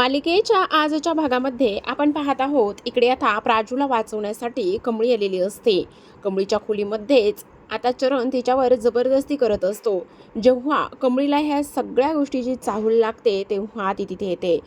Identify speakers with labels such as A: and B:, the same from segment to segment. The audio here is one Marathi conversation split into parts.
A: मालिकेच्या आजच्या भागामध्ये आपण पाहत आहोत इकडे आता प्राजूला वाचवण्यासाठी कमळी आलेली असते. कमळीच्या खोलीमध्येच आता चरण तिच्यावर जबरदस्ती करत असतो. जेव्हा कमळीला ह्या सगळ्या गोष्टीची चाहूल लागते तेव्हा ती तिथे येते.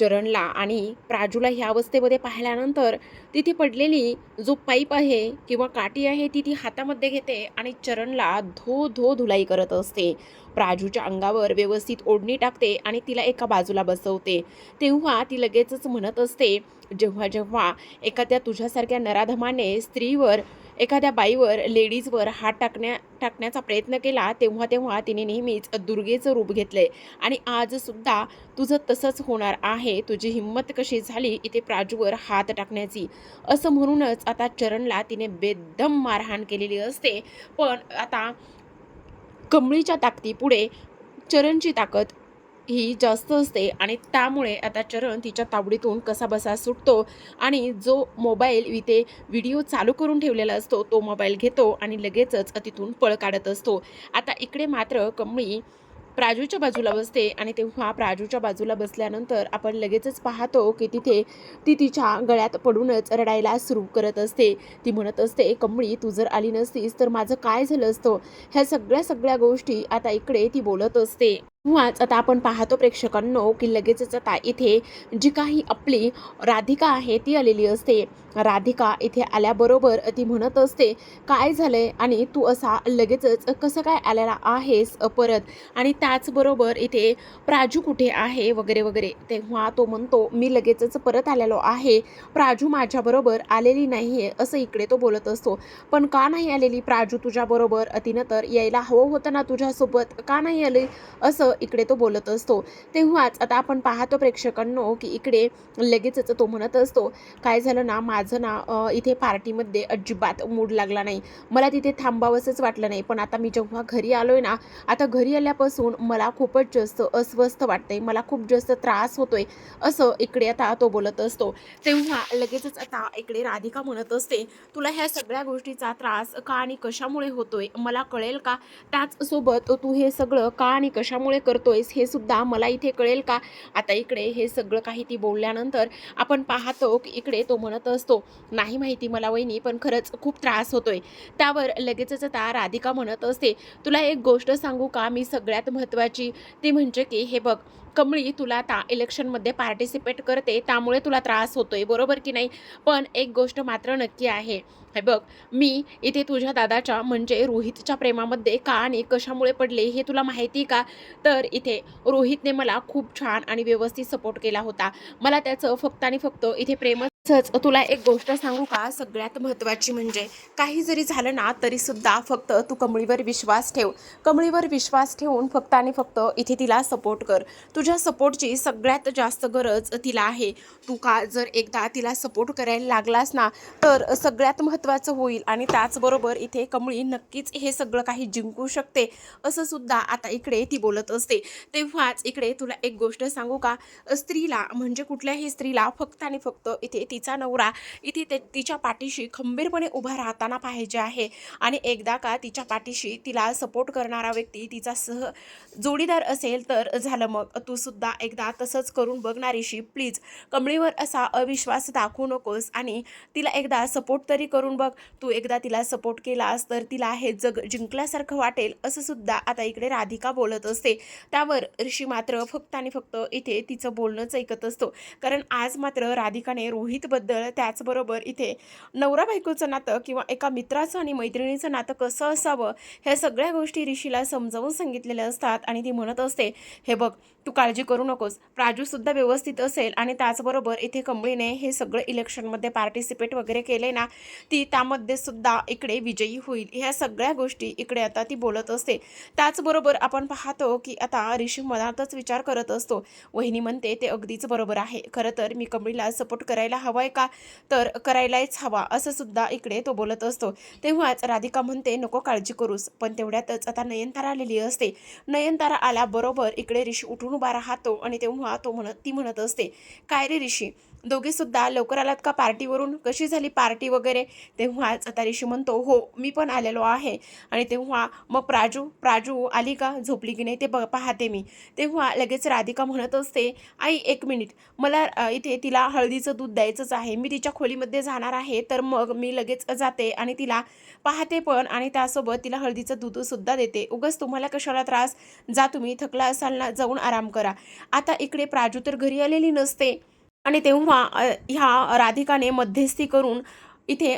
A: चरणला आणि प्राजूला ह्या अवस्थेमध्ये पाहिल्यानंतर तिथे पडलेली जो पाईप आहे किंवा काठी आहे ती ती हातामध्ये घेते आणि चरणला धो धो धुलाई करत असते. प्राजूच्या अंगावर व्यवस्थित ओढणी टाकते आणि तिला एका बाजूला बसवते. तेव्हा ती लगेचच म्हणत असते जेव्हा जेव्हा एखाद्या तुझ्यासारख्या नराधमाने स्त्रीवर एखाद्या बाईवर लेडीजवर हात टाकण्या टाकण्याचा प्रयत्न केला तेव्हा तेव्हा तिने नेहमीच दुर्गेचं रूप घेतलंय आणि आजसुद्धा तुझं तसंच होणार आहे. तुझी हिंमत कशी झाली इथे प्राजूवर हात टाकण्याची? असं म्हणूनच आता चरणला तिने बेदम मारहाण केलेली असते. पण आता कमळीच्या ताकदीपुढे चरणची ताकद ही जास्त असते आणि त्यामुळे आता चरण तिच्या तावडीतून कसाबसा सुटतो आणि जो मोबाईल इथे व्हिडिओ चालू करून ठेवलेला असतो तो मोबाईल घेतो आणि लगेचच तिथून पळ काढत असतो. आता इकडे मात्र कमळी प्राजूच्या बाजूला बसते आणि तेव्हा प्राजूच्या बाजूला बसल्यानंतर आपण लगेचच पाहतो की तिथे ती तिच्या गळ्यात पडूनच रडायला सुरू करत असते. ती म्हणत असते कमळी तू जर आली नसतीस तर माझं काय झालं असतं? ह्या सगळ्या सगळ्या गोष्टी आता इकडे ती बोलत असते. तेव्हाच आता आपण पाहतो प्रेक्षकांनो की लगेचच आता इथे जी काही आपली राधिका आहे ती आलेली असते. राधिका इथे आल्याबरोबर ती म्हणत असते काय झालंय? आणि तू असा लगेचच कसं काय आलेला आहेस परत? आणि त्याचबरोबर इथे प्राजू कुठे आहे वगैरे वगैरे तेव्हा तो म्हणतो मी लगेचच परत आलेलो आहे. प्राजू माझ्याबरोबर आलेली नाही आहे असं इकडे तो बोलत असतो. पण का नाही आलेली प्राजू तुझ्याबरोबर? तिनं तर यायला हवं होतं ना तुझ्यासोबत. का नाही आले? असं इकडे तो बोलत असतो. तेव्हाच आता आपण पाहतो प्रेक्षकांनो की इकडे लगेचच तो म्हणत असतो काय झालं ना? माझं ना इथे पार्टीमध्ये अजिबात मूड लागला नाही. मला तिथे थांबावंसंच वाटलं नाही. पण आता मी जेव्हा घरी आलो आहे ना आता घरी आल्यापासून मला खूपच जास्त अस्वस्थ वाटतंय. मला खूप जास्त त्रास होतोय. असं इकडे आता तो बोलत असतो. तेव्हा लगेचच आता इकडे राधिका म्हणत असते तुला ह्या सगळ्या गोष्टीचा त्रास का आणि कशामुळे होतोय? मला कळेल का? त्याचसोबत तू हे सगळं का आणि कशामुळे करतोयस हे सुद्धा मला इथे कळेल का? आता इकडे हे सगळं काही ती बोलल्यानंतर आपण पाहतो की इकडे तो म्हणत असतो नाही माहिती मला वहिनी पण खरंच खूप त्रास होतोय. त्यावर लगेचच आता राधिका म्हणत असते तुला एक गोष्ट सांगू का? मी सगळ्यात महत्त्वाची. ती म्हणजे की हे बघ कमळी तुला आता इलेक्शनमध्ये पार्टिसिपेट करते त्यामुळे तुला त्रास होतोय बरोबर की नाही? पण एक गोष्ट मात्र नक्की आहे. हे बघ मी इथे तुझ्या दादाच्या म्हणजे रोहितच्या प्रेमामध्ये का आणि कशामुळे पडले हे तुला माहिती का? तर इथे रोहितने मला खूप छान आणि व्यवस्थित सपोर्ट केला होता. मला त्याचं फक्त आणि फक्त इथे प्रेमच तुला एक गोष्ट सांगू का? सगळ्यात महत्त्वाची म्हणजे काही जरी झालं ना तरी सुद्धा फक्त तू कमळीवर विश्वास ठेव. कमळीवर विश्वास ठेवून फक्त आणि फक्त इथे तिला सपोर्ट कर. तुझ्या सपोर्टची सगळ्यात जास्त गरज तिला आहे. तू का जर एकदा तिला सपोर्ट करायला लागलास ना तर सगळ्यात महत्त्वाचं होईल आणि त्याचबरोबर इथे कमळी नक्कीच हे सगळं काही जिंकू शकते असं सुद्धा आता इकडे ती बोलत असते. तेव्हाच इकडे तुला एक गोष्ट सांगू का? स्त्रीला म्हणजे कुठल्याही स्त्रीला फक्त आणि फक्त इथे ती तिचा नवरा इथे ते तिच्या पाठीशी खंबीरपणे उभा राहताना पाहिजे आहे. आणि एकदा का तिच्या पाठीशी तिला सपोर्ट करणारा व्यक्ती तिचा सह जोडीदार असेल तर झालं मग. तू सुद्धा एकदा तसंच करून बघणारीशी प्लीज कमळीवर असा अविश्वास दाखवू नकोस आणि तिला एकदा सपोर्ट तरी करून बघ. तू एकदा तिला सपोर्ट केलास तर तिला हे जग जिंकल्यासारखं वाटेल असं सुद्धा आता इकडे राधिका बोलत असते. त्यावर ऋषी मात्र फक्त आणि फक्त इथे तिचं बोलणंच ऐकत असतो. कारण आज मात्र राधिकाने रोहित रोहितबद्दल त्याचबरोबर इथे नवरा बायकोचं नातं किंवा एका मित्राचं आणि मैत्रिणीचं नातं कसं असावं ह्या सगळ्या गोष्टी ऋषीला समजावून सांगितलेल्या असतात आणि ती म्हणत असते हे बघ तू काळजी करू नकोस. प्राजूसुद्धा व्यवस्थित असेल आणि त्याचबरोबर इथे कंबळीने हे सगळं इलेक्शनमध्ये पार्टिसिपेट वगैरे केले ना ती त्यामध्ये सुद्धा इकडे विजयी होईल. ह्या सगळ्या गोष्टी इकडे आता ती बोलत असते. त्याचबरोबर आपण पाहतो की आता ऋषी मनातच विचार करत असतो. वहिनी म्हणते ते अगदीच बरोबर आहे. खरं तर मी कंबळीला सपोर्ट करायला हवा. आहे का? तर करायलाच हवा असं सुद्धा इकडे तो बोलत असतो. तेव्हाच राधिका म्हणते नको काळजी करूस पण तेवढ्यातच आता नयनतारा आलेली असते. नयनतारा आल्याबरोबर इकडे ऋषी उठून उभा राहतो आणि तेव्हा तो म्हणत ती म्हणत असते काय रे ऋषी दोघे सुद्धा लवकर आलात का पार्टीवरून? कशी झाली पार्टी वगैरे? तेव्हाच आता ऋषी म्हणतो हो मी पण आलेलो आहे. आणि तेव्हा मग प्राजू प्राजू आली का? झोपली की नाही? ते ब पाहते मी. तेव्हा लगेच राधिका म्हणत असते आई एक मिनिट. मला इथे तिला हळदीचं दूध द्यायचंच आहे. मी तिच्या खोलीमध्ये जाणार आहे तर मग मी लगेच जाते आणि तिला पाहते पण आणि त्यासोबत तिला हळदीचं दूधसुद्धा देते. उगस तुम्हाला कशाला त्रास? जा तुम्ही थकला असाल ना जाऊन आराम करा. आता इकडे प्राजू तर घरी आलेली नसते. आणि तेव्हा ह्या राधिकाने मध्यस्थी करून इथे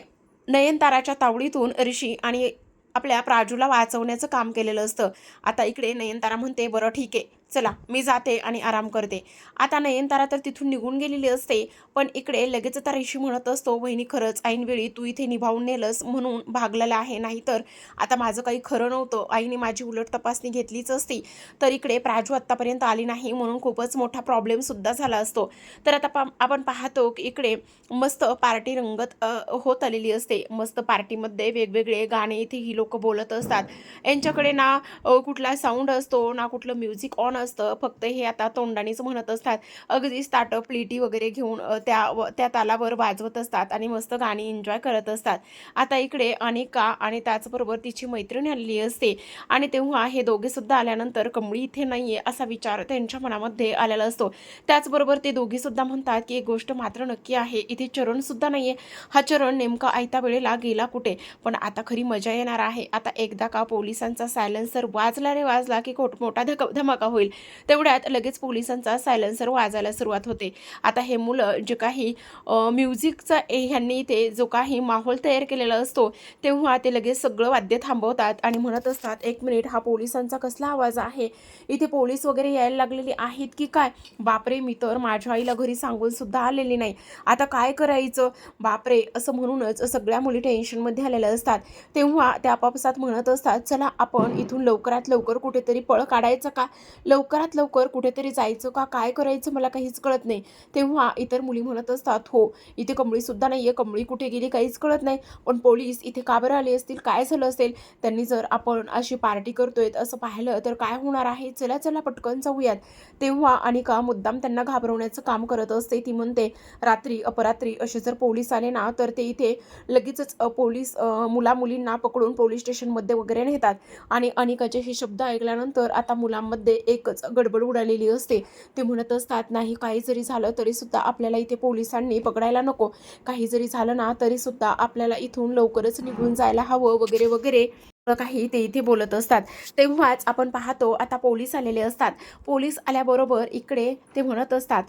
A: नयनताराच्या तावडीतून ऋषी आणि आपल्या प्राजूला वाचवण्याचं काम केलेलं असतं. आता इकडे नयनतारा म्हणते बरं ठीक आहे. चला मी जाते आणि आराम करते. आता नयनतारा तर तिथून निघून गेलेली असते पण इकडे लगेच तर ऋषी म्हणत असतो वहिनी खरंच ऐनवेळी तू इथे निभावून नेलंस म्हणून भागलेला आहे नाहीतर आता माझं काही खरं नव्हतं. आईने माझी उलट तपासणी घेतलीच असती तर इकडे प्राजू आत्तापर्यंत आली नाही म्हणून खूपच मोठा प्रॉब्लेमसुद्धा झाला असतो. तर आता पा आपण पाहतो की इकडे मस्त पार्टी रंगत होत आलेली असते. मस्त पार्टीमध्ये वेगवेगळे गाणे इथे ही लोक बोलत असतात. यांच्याकडे ना कुठला साऊंड असतो ना कुठलं म्युझिक ऑन असतं. फक्त हे आता तोंडानेच म्हणत असतात. अगदीच ताटं प्लेटी वगैरे घेऊन त्या व- त्या तालावर वाजवत असतात आणि मस्त गाणी एन्जॉय करत असतात. आता इकडे अनेका आणि त्याचबरोबर तिची मैत्रीण आलेली असते. आणि तेव्हा हे दोघेसुद्धा आल्यानंतर कमळी इथे नाही आहे असा विचार त्यांच्या मनामध्ये आलेला असतो. त्याचबरोबर ते दोघेसुद्धा म्हणतात की एक गोष्ट मात्र नक्की आहे. इथे चरणसुद्धा नाही आहे हा चरण नेमका आयत्या वेळेला गेला कुठे? पण आता खरी मजा येणार आहे. आता एकदा का पोलिसांचा सायलेन्सर वाजला रे वाजला की खोट मोठा धक धमाका होईल. तेवढ्यात लगेच पोलिसांचा सायलेन्सर वाजायला सुरुवात होते. आता हे मुलं जे काही म्युझिकचा ए- ह्यांनी इथे जो काही माहोल तयार केलेला असतो तेव्हा ते लगेच सगळं वाद्य थांबवतात आणि म्हणत असतात एक मिनिट हा पोलिसांचा कसला आवाज आहे? इथे पोलीस वगैरे यायला लागलेले आहेत की काय? बापरे मी तर माझ्या आईला घरी सांगून सुद्धा आलेली नाही. आता काय करायचं? बापरे असं म्हणूनच सगळ्या मुली टेन्शनमध्ये आलेल्या असतात. तेव्हा त्या आपापसात म्हणत असतात चला आपण इथून लवकरात लवकर कुठेतरी पळ काढायचं का? लवकरात लवकर कुठेतरी जायचं का काय करायचं मला काहीच कळत नाही. तेव्हा इतर मुली म्हणत असतात हो इथे कमळीसुद्धा नाही आहे कमळी कुठे गेली काहीच कळत नाही. पण पोलीस इथे का बरं आले असतील काय झालं असेल? त्यांनी जर आपण अशी पार्टी करतोय असं पाहिलं तर काय होणार आहे? चला चला पटकन जाऊयात. तेव्हा अनिका मुद्दाम त्यांना घाबरवण्याचं काम करत असते. ती म्हणते रात्री अपरात्री असे जर पोलीस आले ना तर ते इथे लगेचच पोलीस मुला मुलींना पकडून पोलीस स्टेशनमध्ये वगैरे नेतात. आणि अनिकाचे हे शब्द ऐकल्यानंतर आता मुलांमध्ये एक एकच गडबड उडालेली असते. ते म्हणत असतात नाही काही जरी झालं तरी सुद्धा आपल्याला इथे पोलिसांनी पकडायला नको. काही जरी झालं ना तरी सुद्धा आपल्याला इथून लवकरच निघून जायला हवं वगैरे वगैरे. काही ते इथे बोलत असतात. तेव्हाच आपण पाहतो आता पोलीस आलेले असतात. पोलीस आल्याबरोबर इकडे ते म्हणत असतात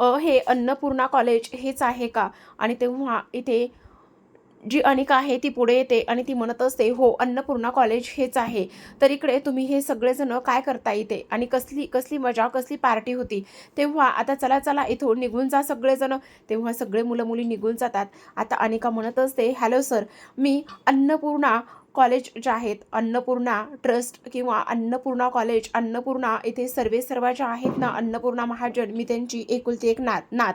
A: "अ, हे अन्नपूर्णा कॉलेज हेच आहे का? आणि तेव्हा इथे जी अनिका आहे ती पुढे येते आणि ती म्हणत असते हो अन्नपूर्णा कॉलेज हेच आहे. तर इकडे तुम्ही हे सगळेजण काय करता इथे? आणि कसली कसली मजा कसली पार्टी होती? तेव्हा आता चला चला इथून निघून जा सगळेजण. तेव्हा सगळे मुलं मुली निघून जातात. आता अनिका म्हणत असते हॅलो सर मी अन्नपूर्णा कॉलेज जे आहेत अन्नपूर्णा ट्रस्ट किंवा अन्नपूर्णा कॉलेज अन्नपूर्णा इथे सर्वे सर्व ज्या आहेत ना अन्नपूर्णा महाजन मी त्यांची एकुलती एक नात नात.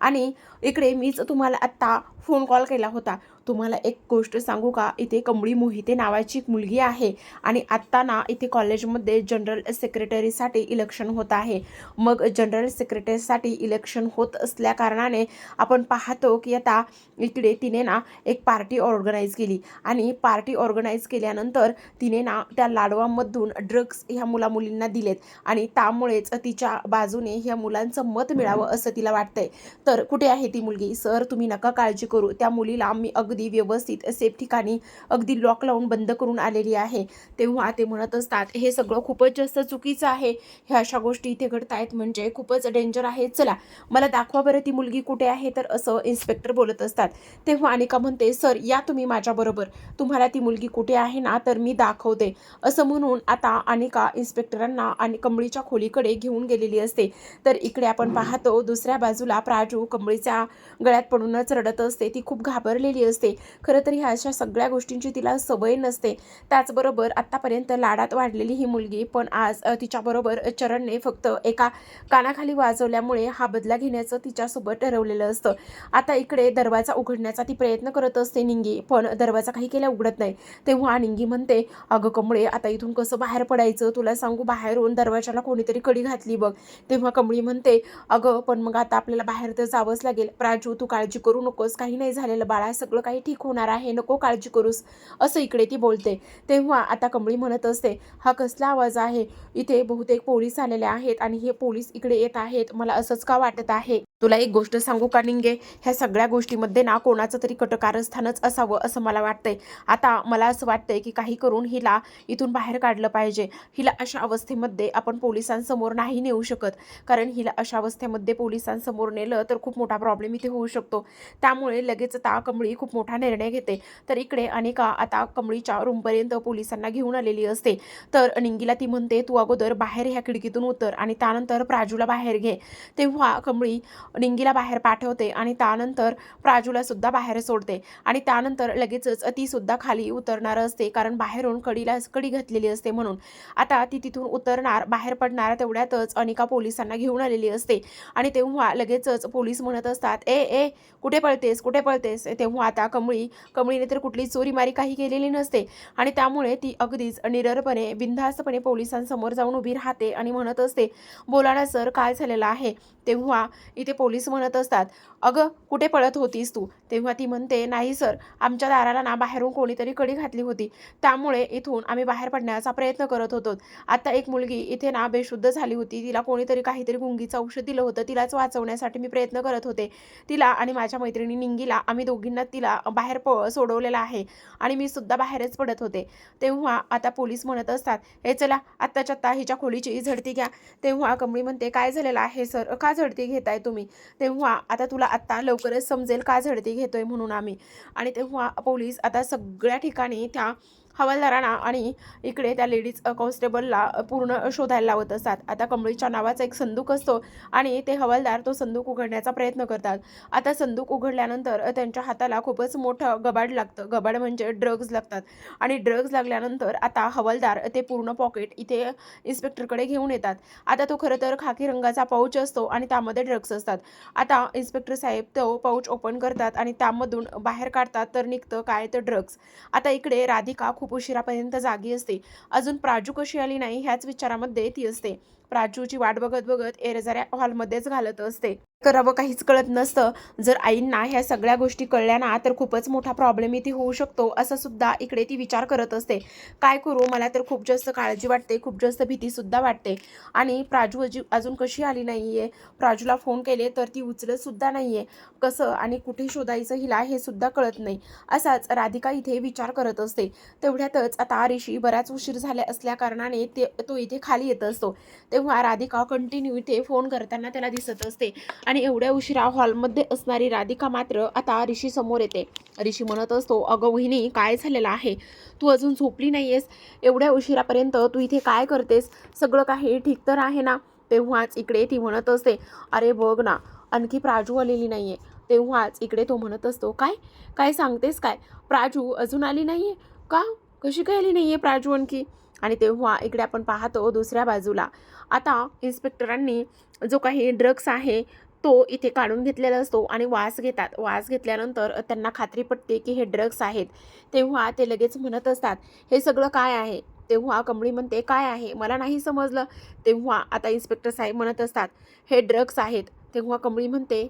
A: आणि इकडे मीच तुम्हाला आत्ता फोन कॉल केला होता. तुम्हाला एक गोष्ट सांगू का? इथे कमळी मोहिते नावाची एक मुलगी आहे आणि आत्ता ना इथे कॉलेजमध्ये जनरल सेक्रेटरीसाठी इलेक्शन होत आहे. मग जनरल सेक्रेटरीसाठी इलेक्शन होत असल्या कारणाने आपण पाहतो की आता इकडे तिने ना एक पार्टी ऑर्गनाईज केली. आणि पार्टी ऑर्गनाईज केल्यानंतर तिने ना त्या लाडवांमधून ड्रग्स ह्या मुलामुलींना दिलेत. आणि त्यामुळेच तिच्या बाजूने ह्या मुलांचं मत मिळावं असं तिला वाटतंय. तर कुठे आहे ती मुलगी? सर तुम्ही नका काळजी करू. त्या मुलीला आम्ही अगदी व्यवस्थित सेफ ठिकाणी अगदी लॉक लावून बंद करून आलेली आहे. तेव्हा ते म्हणत असतात हे सगळं खूपच जास्त चुकीचं आहे. ह्या अशा गोष्टी इथे घडत आहेत म्हणजे खूपच डेंजर आहे. चला मला दाखवा बरं ती मुलगी कुठे आहे. तर असं इन्स्पेक्टर बोलत असतात. तेव्हा अनिका म्हणते सर या तुम्ही माझ्याबरोबर तुम्हाला ती मुलगी कुठे आहे ना तर मी दाखवते. असं म्हणून आता अनिका इन्स्पेक्टरांना आणि कमळीच्या खोलीकडे घेऊन गेलेली असते. तर इकडे आपण पाहतो दुसऱ्या बाजूला प्राजू कमळीच्या गळ्यात पडूनच रडत असते. ती खूप घाबरलेली असते. खरं तर ह्या अशा सगळ्या गोष्टींची तिला सवय नसते. त्याचबरोबर आत्तापर्यंत लाडात वाढलेली ही मुलगी पण आज तिच्याबरोबर चरणने फक्त एका कानाखाली वाजवल्यामुळे हा बदला घेण्याचं तिच्यासोबत ठरवलेलं असतं. आता इकडे दरवाजा उघडण्याचा ती प्रयत्न करत असते निंगी पण दरवाजा काही केल्या उघडत नाही. तेव्हा निंगी म्हणते अगं कमळे आता इथून कसं बाहेर पडायचं? तुला सांगू बाहेरून दरवाजाला कोणीतरी कडी घातली बघ. तेव्हा कमळी म्हणते अगं पण मग आता आपल्याला बाहेर तर जावंच लागेल. प्राजू तू काळजी करू नकोस. काही नाही झालेलं बाळा. सगळं काही ठीक होणार आहे. नको काळजी करूस. असं इकडे ती बोलते. तेव्हा आता कमळी म्हणत असते हा कसला आवाज आहे? इथे बहुतेक पोलीस आलेले आहेत आणि हे पोलीस इकडे येत आहेत. मला असंच का वाटत आहे? तुला एक गोष्ट सांगू का निंगे? ह्या सगळ्या गोष्टीमध्ये ना कोणाचं तरी कटकारस्थानच असावं असं मला वाटतंय. आता मला असं वाटतंय की काही करून हिला इथून बाहेर काढलं पाहिजे. हिला अशा अवस्थेमध्ये आपण पोलिसांसमोर नाही नेऊ शकत. कारण हिला अशा अवस्थेमध्ये पोलिसांसमोर नेलं तर खूप मोठा प्रॉब्लेम इथे होऊ शकतो. त्यामुळे लगेच आता कमळी खूप मोठा निर्णय घेते. तर इकडे अनेका आता कमळीच्या रूमपर्यंत पोलिसांना घेऊन आलेली असते. तर निंगीला ती म्हणते तू अगोदर बाहेर ह्या खिडकीतून उतर आणि त्यानंतर प्राजूला बाहेर घे. तेव्हा कमळी निंगीला बाहेर पाठवते आणि त्यानंतर प्राजूला सुद्धा बाहेर सोडते. आणि त्यानंतर लगेचच ती सुद्धा खाली उतरणार असते कारण बाहेरून कडीला कडी घातलेली असते म्हणून. आता ती तिथून उतरणार बाहेर पडणार तेवढ्यातच अनिका पोलिसांना घेऊन आलेली असते. आणि तेव्हा लगेचच पोलीस पोलीस म्हणत असतात ए ए कुठे पळतेस कुठे पळतेस? तेव्हा आता कमळी कमळीने तर कुठली चोरीमारी काही केलेली नसते. आणि त्यामुळे ती अगदीच निररपणे बिनधास्तपणे पोलिसांसमोर जाऊन उभी राहते आणि म्हणत असते बोला ना सर काय झालेलं आहे? तेव्हा इथे पोलीस म्हणत असतात अगं कुठे पळत होतीस तू? तेव्हा ती म्हणते नाही सर आमच्या दाराला ना बाहेरून कोणीतरी कडी घातली होती. त्यामुळे इथून आम्ही बाहेर पडण्याचा प्रयत्न करत होतो. आता एक मुलगी इथे ना बेशुद्ध झाली होती. तिला कोणीतरी काहीतरी गुंगीचं औषध दिलं होतं. तिलाच वाचवण्यासाठी मी प्रयत्न करत होते. तिला आणि माझ्या मैत्रिणी निंगीला आम्ही दोघींना तिला बाहेर प सोडवलेलं आहे आणि मी सुद्धा बाहेरच पडत होते. तेव्हा आता पोलीस म्हणत असतात हे चला आत्ताच्या आत्ता हिच्या खोलीची झडती घ्या. तेव्हा कमळी म्हणते काय झालेलं आहे सर? का झडती घेताय तुम्ही? तेव्हा आता तुला आत्ता लवकरच समजेल का झडती घेतोय म्हणून आम्ही. आणि तेव्हा पोलीस आता सगळ्या ठिकाणी त्या हवालदारांना आणि इकडे त्या लेडीज कॉन्स्टेबलला पूर्ण शोधायला लावत असतात. आता कमळीच्या नावाचा एक संदूक असतो आणि ते हवालदार तो संदूक उघडण्याचा प्रयत्न करतात. आता संदूक उघडल्यानंतर त्यांच्या हाताला खूपच मोठं गबाड लागतं. गबाड म्हणजे ड्रग्ज लागतात. आणि ड्रग्ज लागल्यानंतर आता हवालदार ते पूर्ण पॉकेट इथे इन्स्पेक्टरकडे घेऊन येतात. आता तो खरं तर खाकी रंगाचा पाऊच असतो आणि त्यामध्ये ड्रग्स असतात. आता इन्स्पेक्टर साहेब तो पाऊच ओपन करतात आणि त्यामधून बाहेर काढतात तर निघतं काय? तर ड्रग्स आता इकडे राधिका खूप उशिरापर्यंत जागी असते. अजून प्राजू कशी आली नाही ह्याच विचारामध्ये ती असते. प्राजूची वाट बघत बघत एरझाऱ्या हॉलमध्येच घालत असते. करावं काहीच कळत नसतं. जर आईंना ह्या सगळ्या गोष्टी कळल्या ना तर खूपच मोठा प्रॉब्लेम इथे होऊ शकतो असं सुद्धा इकडे ती विचार करत असते. काय करू? मला तर खूप जास्त काळजी वाटते खूप जास्त भीतीसुद्धा वाटते. आणि प्राजू अजी अजून कशी आली नाही आहे प्राजूला फोन केले तर ती उचलतसुद्धा नाही आहे कसं? आणि कुठे शोधायचं हिला हे सुद्धा कळत नाही. असाच राधिका इथे विचार करत असते. तेवढ्यातच आता ऋषी बराच उशीर झाल्या असल्या कारणाने ते तो इथे खाली येत असतो. तेव्हा राधिका कंटिन्यू इथे फोन करताना त्याला दिसत असते. आणि एवढ्या उशिरा हॉलमध्ये असणारी राधिका मात्र आता ऋषी समोर येते. ऋषी म्हणत असतो अगं वहिनी काय झालेलं आहे? तू अजून झोपली नाही आहेस एवढ्या उशिरापर्यंत तू इथे काय करतेस? सगळं काही ठीक तर आहे ना? तेव्हाच इकडे ती म्हणत असते अरे बघ ना आणखी प्राजू आलेली नाही आहे तेव्हाच इकडे तो म्हणत असतो काय? काय सांगतेस काय? प्राजू अजून आली नाही आहे का? कशी काय आली नाही आहे प्राजू आणखी? आणि तेव्हा इकडे आपण पाहतो दुसऱ्या बाजूला. आता इन्स्पेक्टरांनी जो काही ड्रग्स आहे तो इथे काढून घेतलेला असतो आणि वास घेतात. वास घेतल्यानंतर त्यांना खात्री पटते की हे ड्रग्स आहेत. तेव्हा ते लगेच म्हणत असतात हे सगळं काय आहे? तेव्हा कमळी म्हणते काय आहे? मला नाही समजलं. तेव्हा आता इन्स्पेक्टर साहेब म्हणत असतात हे ड्रग्स आहेत. तेव्हा कमळी म्हणते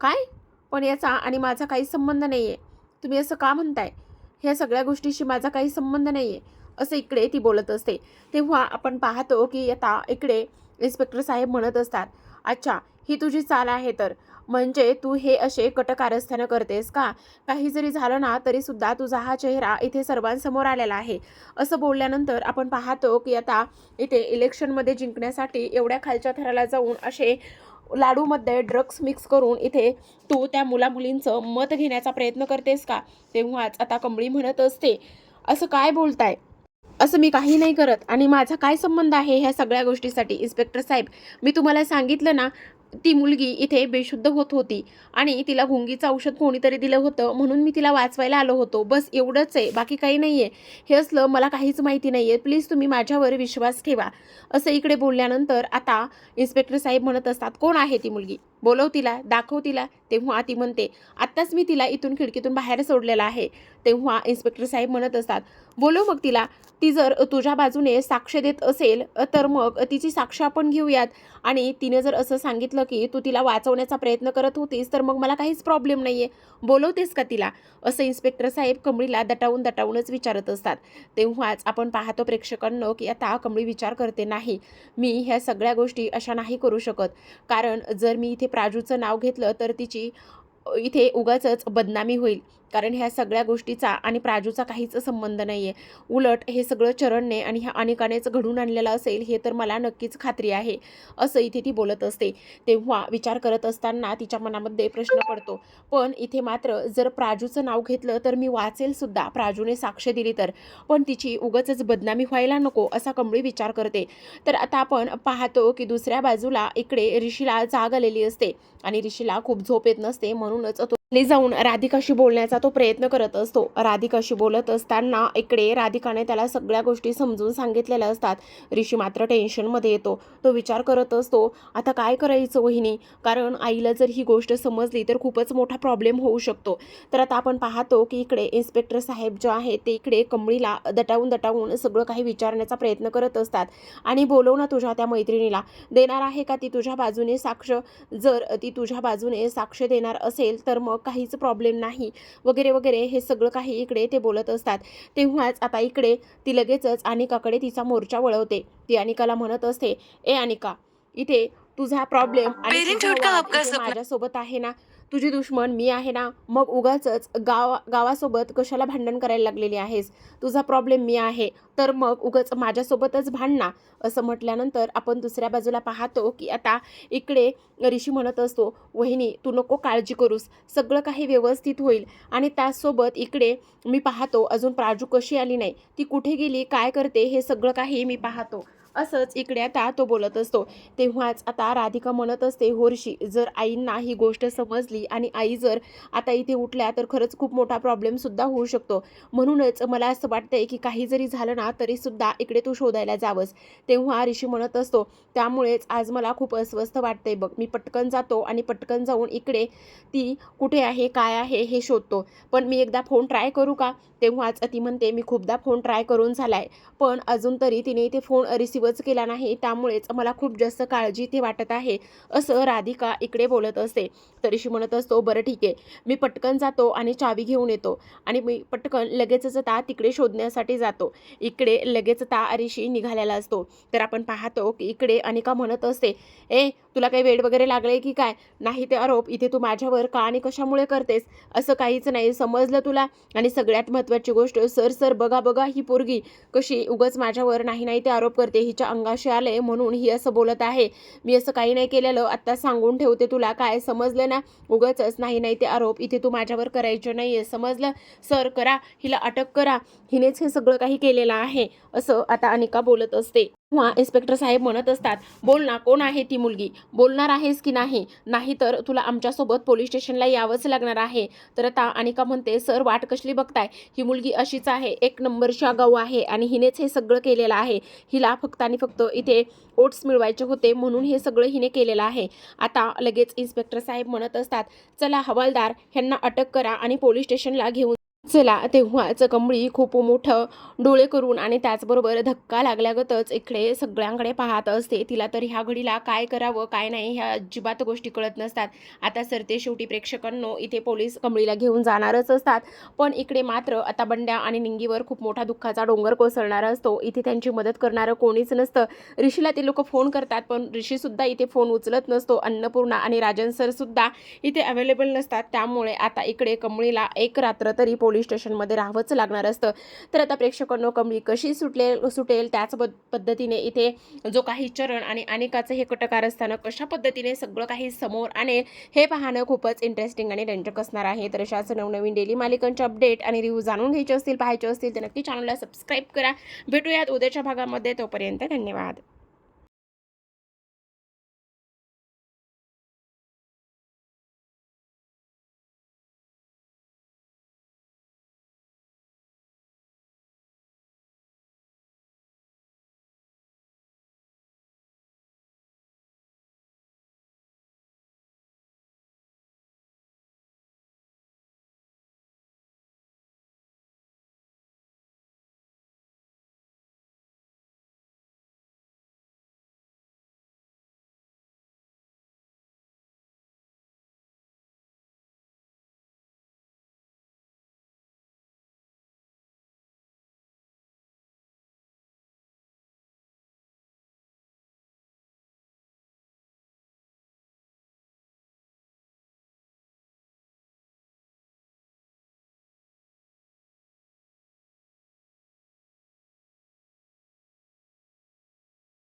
A: काय? पण याचा आणि माझा काही संबंध नाही आहे तुम्ही असं का म्हणताय? ह्या सगळ्या गोष्टीशी माझा काही संबंध नाही आहे असं इकडे ती बोलत असते. तेव्हा आपण पाहतो की आता इकडे इन्स्पेक्टर साहेब म्हणत असतात अच्छा ही तुझी चाल आहे तर. म्हणजे तू हे असे कटकारस्थानं करतेस का? काही जरी झालं ना तरी सुद्धा तुझा हा चेहरा इथे सर्वांसमोर आलेला आहे. असं बोलल्यानंतर आपण पाहतो की आता इथे इलेक्शनमध्ये जिंकण्यासाठी एवढ्या खालच्या थराला जाऊन असे लाडूमध्ये ड्रग्स मिक्स करून इथे तू त्या मुलामुलींचं मत घेण्याचा प्रयत्न करतेस का? तेव्हाच आता कंबळी म्हणत असते असं काय बोलताय? असं मी काही नाही करत. आणि माझा काय संबंध आहे ह्या सगळ्या गोष्टीसाठी? इन्स्पेक्टर साहेब मी तुम्हाला सांगितलं ना ती मुलगी इथे बेशुद्ध होत होती आणि तिला गुंगीचं औषध कोणीतरी दिलं होतं म्हणून मी तिला वाचवायला आलो होतो. बस एवढंच आहे बाकी काही नाही आहे हे असलं मला काहीच माहिती नाही आहे प्लीज तुम्ही माझ्यावर विश्वास ठेवा. असं इकडे बोलल्यानंतर आता इन्स्पेक्टर साहेब म्हणत असतात कोण आहे ती मुलगी? बोलव तिला दाखव तिला. तेव्हा ती म्हणते आत्ताच मी तिला इथून खिडकीतून बाहेर सोडलेला आहे. तेव्हा इन्स्पेक्टर साहेब म्हणत असतात बोलव मग तिला ती जर तुझ्या बाजूने साक्ष देत असेल तर मग तिची साक्ष आपण घेऊयात. आणि तिने जर असं सांगितलं की तू तिला वाचवण्याचा प्रयत्न करत होतीस तर मग मला काहीच प्रॉब्लेम नाही आहे बोलवतेस का तिला? असं इन्स्पेक्टर साहेब कमळीला दटावून दटावूनच विचारत असतात. तेव्हाच आपण पाहतो प्रेक्षकांनो की आता कमळी विचार करते नाही मी ह्या सगळ्या गोष्टी अशा नाही करू शकत. कारण जर मी इथे प्राजूचं नाव घेतलं तर तिची इथे उगाचच बदनामी होईल. कारण ह्या सगळ्या गोष्टीचा आणि प्राजूचा काहीच संबंध नाही आहे उलट हे सगळं चरणने आणि ह्या अनेकानेच घडून आणलेलं असेल हे तर मला नक्कीच खात्री आहे असं इथे ती बोलत असते. तेव्हा विचार करत असताना तिच्या मनामध्ये प्रश्न पडतो. पण इथे मात्र जर प्राजूचं नाव घेतलं तर मी वाचेल सुद्धा प्राजूने साक्ष दिली तर. पण तिची उगाचच बदनामी व्हायला नको असा कमळी विचार करते. तर आता आपण पाहतो की दुसऱ्या बाजूला इकडे ऋषीला जाग आलेली असते आणि ऋषीला खूप झोप येत नसते म्हणूनच तो खाली जाऊन राधिकाशी बोलण्याचा तो प्रयत्न करत असतो. राधिकाशी बोलत असताना इकडे राधिकाने त्याला सगळ्या गोष्टी समजून सांगितलेल्या असतात. ऋषी मात्र टेन्शनमध्ये येतो. तो विचार करत असतो आता काय करायचं वहिनी? कारण आईला जर ही गोष्ट समजली तर खूपच मोठा प्रॉब्लेम होऊ शकतो. तर आता आपण पाहतो की इकडे इन्स्पेक्टर साहेब जो आहे ते इकडे कमळीला दटावून दटावून सगळं काही विचारण्याचा प्रयत्न करत असतात. आणि बोलव ना तुझ्या त्या मैत्रिणीला. देणार आहे का ती तुझ्या बाजूने साक्ष? जर ती तुझ्या बाजूने साक्ष देणार असेल तर मग काहीच प्रॉब्लेम नाही. वगैरे वगैरे हे सगळं काही इकडे ते बोलत असतात. तेव्हाच आता इकडे ती लगेचच अनिकाकडे तिचा मोर्चा वळवते. ती अनिकाला म्हणत असते ए अनिका इथे तुझा प्रॉब्लेम माझ्यासोबत आहे ना तुझी दुश्मन मी आहे ना? मग उगाचच गाव गावासोबत कशाला भांडण करायला लागलेली आहेस? तुझा प्रॉब्लेम मी आहे. तर मग उगाच माझ्यासोबतच भांडणा असं म्हटल्यानंतर आपण दुसऱ्या बाजूला पाहतो की आता इकडे ऋषी म्हणत असतो वहिनी तू नको काळजी करूस. सगळं काही व्यवस्थित होईल. आणि त्याचसोबत इकडे मी पाहतो अजून प्राजू कशी आली नाही? ती कुठे गेली? काय करते? हे सगळं काही मी पाहतो. असंच इकडे आता तो बोलत असतो. तेव्हाच आता राधिका म्हणत असते होरशी जर आईंना ही गोष्ट समजली आणि आई जर आता इथे उठल्या तर खरंच खूप मोठा प्रॉब्लेमसुद्धा होऊ शकतो. म्हणूनच मला असं वाटतंय की काही जरी झालं ना तरीसुद्धा इकडे तू शोधायला जावंस. तेव्हा ऋषी म्हणत असतो त्यामुळेच आज मला खूप अस्वस्थ वाटतंय बघ. मी पटकन जातो आणि पटकन जाऊन इकडे ती कुठे आहे काय आहे हे शोधतो. पण मी एकदा फोन ट्राय करू का? तेव्हाच ती म्हणते मी खूपदा फोन ट्राय करून झालाय. पण अजून तरी तिने इथे फोन रिसिव्हच केला नाही त्यामुळेच मला खूप जास्त काळजी इथे वाटत आहे असं राधिका इकडे बोलत असते. तरीशी म्हणत असतो बरं ठीक आहे मी पटकन जातो आणि चावी घेऊन येतो आणि मी पटकन लगेचच ता तिकडे शोधण्यासाठी जातो. इकडे लगेच ता ऋषी निघालेला असतो. तर आपण पाहतो की इकडे अनिका म्हणत असते ए तुला काही वेळ वगैरे लागले की काय? नाही ते आरोप इथे तू माझ्यावर का आणि कशामुळे करतेस? असं काहीच नाही समजलं तुला? आणि सगळ्यात महत्त्वाची गोष्ट सर सर बघा बघा ही पोरगी कशी उगाच माझ्यावर नाही नाही ते आरोप करते हिच्या अंगाशी आले म्हणून ही असं बोलत आहे. मी असं काही नाही केलेलं. आत्ता सांगून ठेवते तुला. काय समजलं ना? उगाचच नाही नाही ते आरोप इथे तू माझ्यावर करायचे नाही आहे समजलं? सर करा. हिला अटक करा. हिनेच हे सगळं काही केलेलं आहे. असं आता अनिका बोलत असते. किंवा इन्स्पेक्टर साहेब म्हणत असतात बोल ना कोण आहे ती मुलगी? बोलणार आहेस की नाही? नाहीतर तुला आमच्यासोबत पोलीस स्टेशनला यावंच लागणार आहे. तर आता अनिका म्हणते सर वाट कसली बघताय? ही मुलगी अशीच आहे एक नंबरची आगाऊ आहे आणि हिनेच हे सगळं केलेलं आहे. हिला फक्त आणि फक्त इथे ओट्स मिळवायचे होते म्हणून हे सगळं हिने केलेलं आहे. आता लगेच इन्स्पेक्टर साहेब म्हणत असतात चला हवालदार ह्यांना अटक करा आणि पोलीस स्टेशनला घेऊन चला तेव्हाच कमळी खूप मोठं डोळे करून आणि त्याचबरोबर धक्का लागल्यागतच इकडे सगळ्यांकडे पाहत असते. तिला तर ह्या घडीला काय करावं काय नाही ह्या अजिबात गोष्टी कळत नसतात. आता सरते शेवटी प्रेक्षकांनो इथे पोलीस कमळीला घेऊन जाणारच असतात. पण इकडे मात्र आता बंड्या आणि निंगीवर खूप मोठा दुःखाचा डोंगर कोसळणारा असतो. इथे त्यांची मदत करणारं कोणीच नसतं. ऋषीला ते लोक फोन करतात पण ऋषीसुद्धा इथे फोन उचलत नसतो. अन्नपूर्णा आणि राजन सरसुद्धा इथे अवेलेबल नसतात. त्यामुळे आता इकडे कमळीला एक रात्र तरी पोलीस स्टेशनमध्ये राहावंच लागणार असतं. तर आता प्रेक्षकांनो कमळी कशी सुटले सुटेल त्याच पद्धतीने इथे जो काही चरण आणि अनेकाचं हे कटकार असताना कशा पद्धतीने सगळं काही समोर आणेल हे पाहणं खूपच इंटरेस्टिंग आणि रंजक असणार आहे. तर अशाच नवनवीन डेली मालिकांचे अपडेट आणि रिव्ह्यू जाणून घ्यायचे असतील पाहायचे असतील तर नक्की चॅनलला सबस्क्राईब करा. भेटूयात उद्याच्या भागामध्ये. तोपर्यंत धन्यवाद.